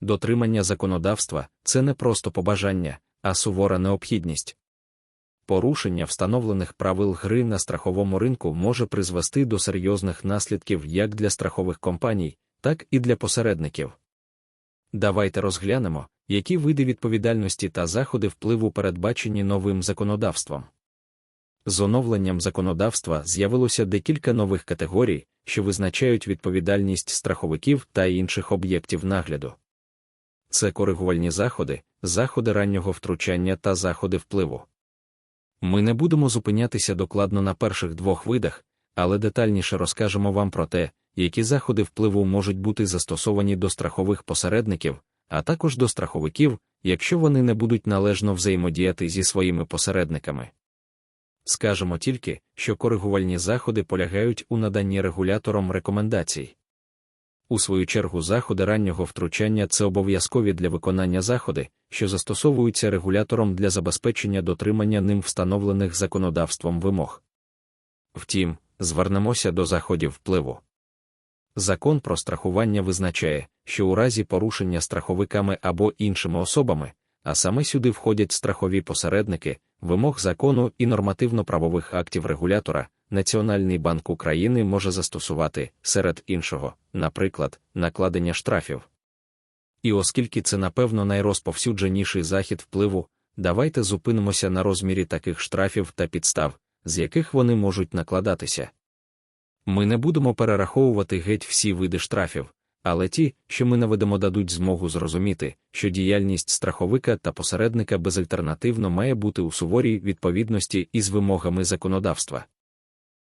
Дотримання законодавства це не просто побажання, а сувора необхідність. Порушення встановлених правил гри на страховому ринку може призвести до серйозних наслідків як для страхових компаній, так і для посередників. Давайте розглянемо, які види відповідальності та заходи впливу передбачені новим законодавством. З оновленням законодавства з'явилося декілька нових категорій, що визначають відповідальність страховиків та інших об'єктів нагляду. Це коригувальні заходи, заходи раннього втручання та заходи впливу. Ми не будемо зупинятися докладно на перших двох видах, але детальніше розкажемо вам про те, які заходи впливу можуть бути застосовані до страхових посередників, а також до страховиків, якщо вони не будуть належно взаємодіяти зі своїми посередниками. Скажемо тільки, що коригувальні заходи полягають у наданні регулятором рекомендацій. У свою чергу, заходи раннього втручання це обов'язкові для виконання заходи, що застосовуються регулятором для забезпечення дотримання ним встановлених законодавством вимог. Втім, звернемося до заходів впливу. Закон про страхування визначає, що у разі порушення страховиками або іншими особами, а саме сюди входять страхові посередники, вимог закону і нормативно-правових актів регулятора, Національний банк України може застосувати, серед іншого, наприклад, накладення штрафів. І оскільки це, напевно, найрозповсюдженіший захід впливу, давайте зупинимося на розмірі таких штрафів та підстав, з яких вони можуть накладатися. Ми не будемо перераховувати геть всі види штрафів, але ті, що ми наведемо, дадуть змогу зрозуміти, що діяльність страховика та посередника безальтернативно має бути у суворій відповідності із вимогами законодавства.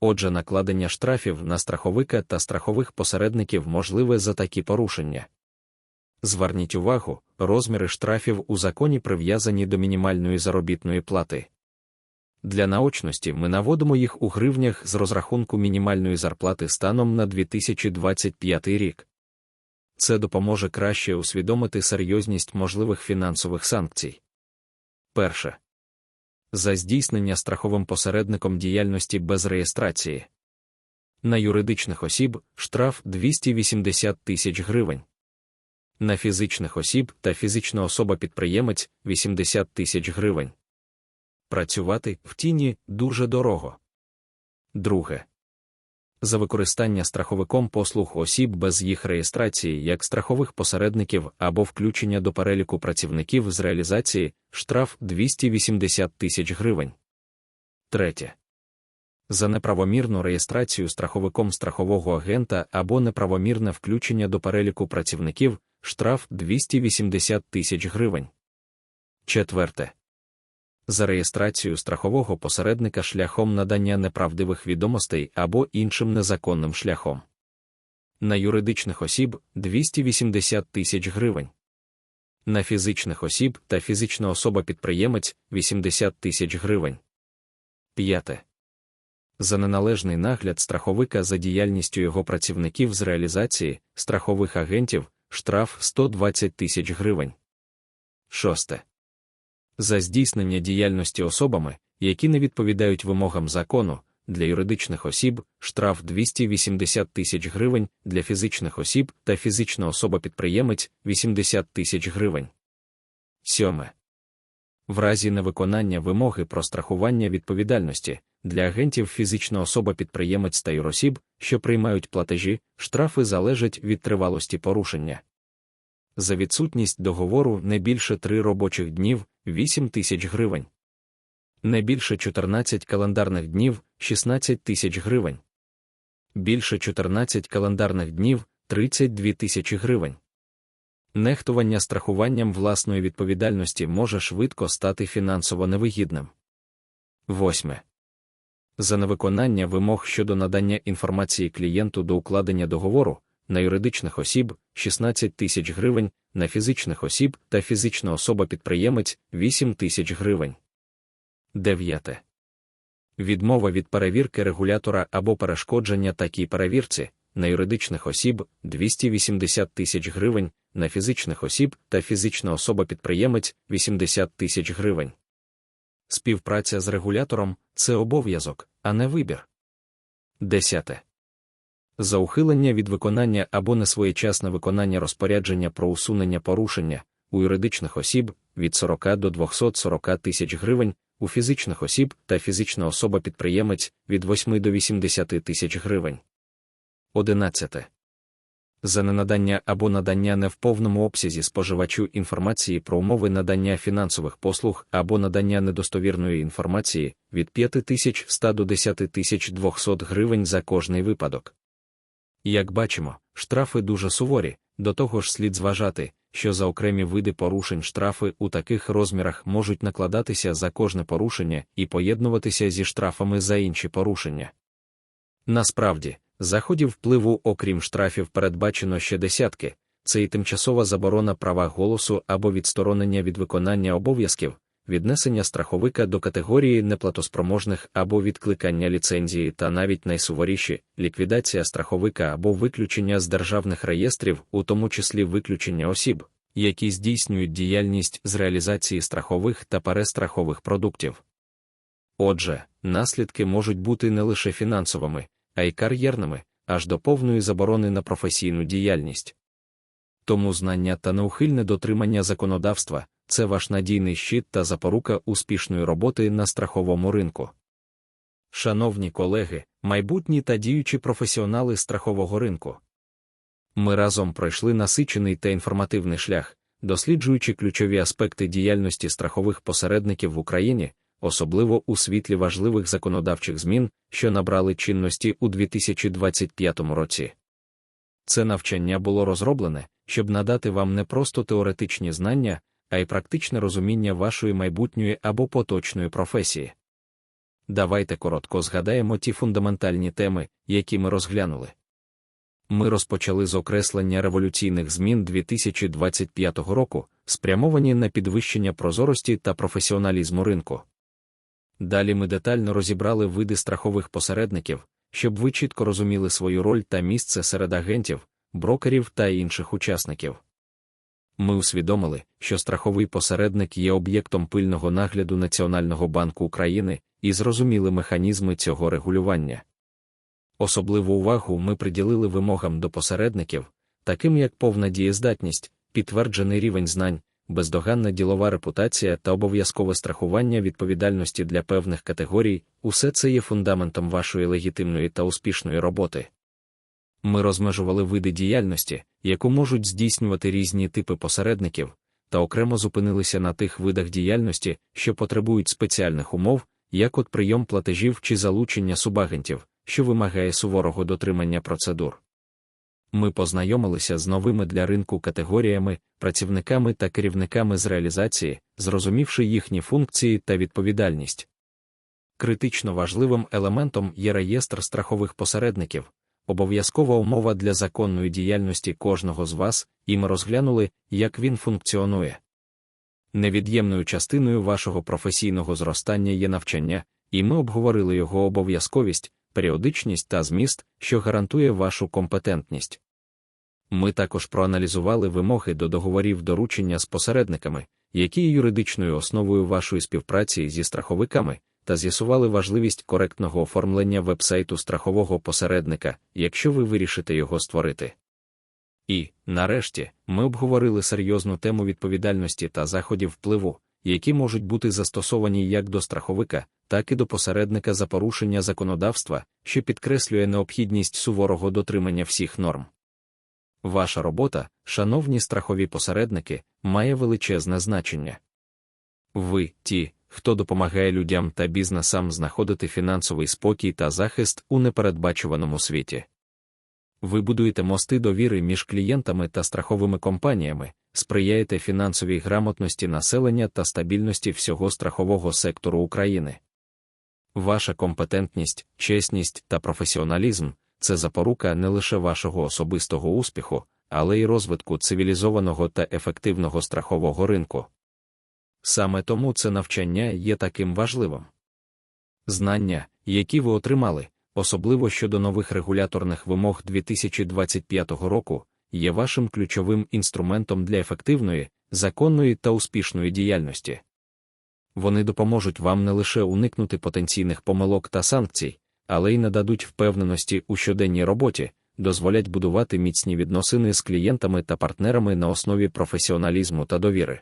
Отже, накладення штрафів на страховика та страхових посередників можливе за такі порушення. Зверніть увагу, розміри штрафів у законі прив'язані до мінімальної заробітної плати. Для наочності ми наводимо їх у гривнях з розрахунку мінімальної зарплати станом на 2025 рік. Це допоможе краще усвідомити серйозність можливих фінансових санкцій. Перше. За здійснення страховим посередником діяльності без реєстрації. На юридичних осіб штраф 280 тисяч гривень. На фізичних осіб та фізична особа-підприємець 80 тисяч гривень. Працювати в тіні дуже дорого. Друге за використання страховиком послуг осіб без їх реєстрації як страхових посередників або включення до переліку працівників з реалізації штраф 280 тисяч гривень. Третє. За неправомірну реєстрацію страховиком страхового агента або неправомірне включення до переліку працівників штраф 280 тисяч гривень. Четверте за реєстрацію страхового посередника шляхом надання неправдивих відомостей або іншим незаконним шляхом. На юридичних осіб 280 тисяч гривень. На фізичних осіб та фізична особа-підприємець 80 тисяч гривень. П'яте. За неналежний нагляд страховика за діяльністю його працівників з реалізації страхових агентів штраф 120 тисяч гривень. Шосте за здійснення діяльності особами, які не відповідають вимогам закону, для юридичних осіб штраф 280 тисяч гривень, для фізичних осіб та фізична особа-підприємець 80 тисяч гривень. Сьоме. В разі невиконання вимоги про страхування відповідальності для агентів фізична особа-підприємець та юросіб, що приймають платежі, штрафи залежать від тривалості порушення за відсутність договору не більше 3 робочих днів 8 тисяч гривень. Не більше 14 календарних днів 16 тисяч гривень. Більше 14 календарних днів 32 тисячі гривень. Нехтування страхуванням власної відповідальності може швидко стати фінансово невигідним. Восьме. За невиконання вимог щодо надання інформації клієнту до укладення договору на юридичних осіб 16 тисяч гривень, на фізичних осіб та фізична особа-підприємець 8 тисяч гривень. 9. Відмова від перевірки регулятора або перешкодження такій перевірці на юридичних осіб 280 тисяч гривень, на фізичних осіб та фізична особа-підприємець 80 тисяч гривень. Співпраця з регулятором це обов'язок, а не вибір. 10 За ухилення від виконання або несвоєчасне виконання розпорядження про усунення порушення у юридичних осіб від 40 до 240 тисяч гривень, у фізичних осіб та фізична особа-підприємець від 8 до 80 тисяч гривень. 11. За ненадання або надання не в повному обсязі споживачу інформації про умови надання фінансових послуг або надання недостовірної інформації від 5100 до 10200 гривень за кожний випадок. Як бачимо, штрафи дуже суворі, до того ж слід зважати, що за окремі види порушень штрафи у таких розмірах можуть накладатися за кожне порушення і поєднуватися зі штрафами за інші порушення. Насправді, заходів впливу, окрім штрафів, передбачено ще десятки це і тимчасова заборона права голосу або відсторонення від виконання обов'язків, віднесення страховика до категорії неплатоспроможних або відкликання ліцензії та навіть найсуворіші ліквідація страховика або виключення з державних реєстрів, у тому числі виключення осіб, які здійснюють діяльність з реалізації страхових та перестрахових продуктів. Отже, наслідки можуть бути не лише фінансовими, а й кар'єрними, аж до повної заборони на професійну діяльність. Тому знання та неухильне дотримання законодавства це ваш надійний щит та запорука успішної роботи на страховому ринку. Шановні колеги, майбутні та діючі професіонали страхового ринку. Ми разом пройшли насичений та інформативний шлях, досліджуючи ключові аспекти діяльності страхових посередників в Україні, особливо у світлі важливих законодавчих змін, що набрали чинності у 2025 році. Це навчання було розроблене, щоб надати вам не просто теоретичні знання, а й практичне розуміння вашої майбутньої або поточної професії. Давайте коротко згадаємо ті фундаментальні теми, які ми розглянули. Ми розпочали з окреслення революційних змін 2025 року, спрямовані на підвищення прозорості та професіоналізму ринку. Далі ми детально розібрали види страхових посередників, щоб ви чітко розуміли свою роль та місце серед агентів, брокерів та інших учасників. Ми усвідомили, що страховий посередник є об'єктом пильного нагляду Національного банку України і зрозуміли механізми цього регулювання. Особливу увагу ми приділили вимогам до посередників, таким як повна дієздатність, підтверджений рівень знань, бездоганна ділова репутація та обов'язкове страхування відповідальності для певних категорій, усе це є фундаментом вашої легітимної та успішної роботи. Ми розмежували види діяльності, яку можуть здійснювати різні типи посередників, та окремо зупинилися на тих видах діяльності, що потребують спеціальних умов, як от прийом платежів чи залучення субагентів, що вимагає суворого дотримання процедур. Ми познайомилися з новими для ринку категоріями, працівниками та керівниками з реалізації, зрозумівши їхні функції та відповідальність. Критично важливим елементом є реєстр страхових посередників, обов'язкова умова для законної діяльності кожного з вас, і ми розглянули, як він функціонує. Невід'ємною частиною вашого професійного зростання є навчання, і ми обговорили його обов'язковість, періодичність та зміст, що гарантує вашу компетентність. Ми також проаналізували вимоги до договорів доручення з посередниками, які є юридичною основою вашої співпраці зі страховиками, та з'ясували важливість коректного оформлення вебсайту страхового посередника, якщо ви вирішите його створити. І, нарешті, ми обговорили серйозну тему відповідальності та заходів впливу, які можуть бути застосовані як до страховика, так і до посередника за порушення законодавства, що підкреслює необхідність суворого дотримання всіх норм. Ваша робота, шановні страхові посередники, має величезне значення. Ви, ті, хто допомагає людям та бізнесам знаходити фінансовий спокій та захист у непередбачуваному світі. Ви будуєте мости довіри між клієнтами та страховими компаніями, сприяєте фінансовій грамотності населення та стабільності всього страхового сектору України. Ваша компетентність, чесність та професіоналізм це запорука не лише вашого особистого успіху, але й розвитку цивілізованого та ефективного страхового ринку. Саме тому це навчання є таким важливим. Знання, які ви отримали, особливо щодо нових регуляторних вимог 2025 року, є вашим ключовим інструментом для ефективної, законної та успішної діяльності. Вони допоможуть вам не лише уникнути потенційних помилок та санкцій, але й нададуть впевненості у щоденній роботі, дозволять будувати міцні відносини з клієнтами та партнерами на основі професіоналізму та довіри.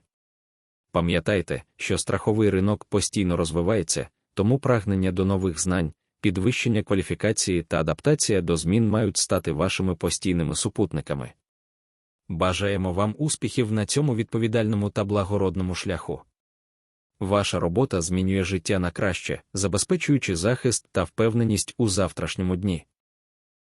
Пам'ятайте, що страховий ринок постійно розвивається, тому прагнення до нових знань, підвищення кваліфікації та адаптація до змін мають стати вашими постійними супутниками. Бажаємо вам успіхів на цьому відповідальному та благородному шляху. Ваша робота змінює життя на краще, забезпечуючи захист та впевненість у завтрашньому дні.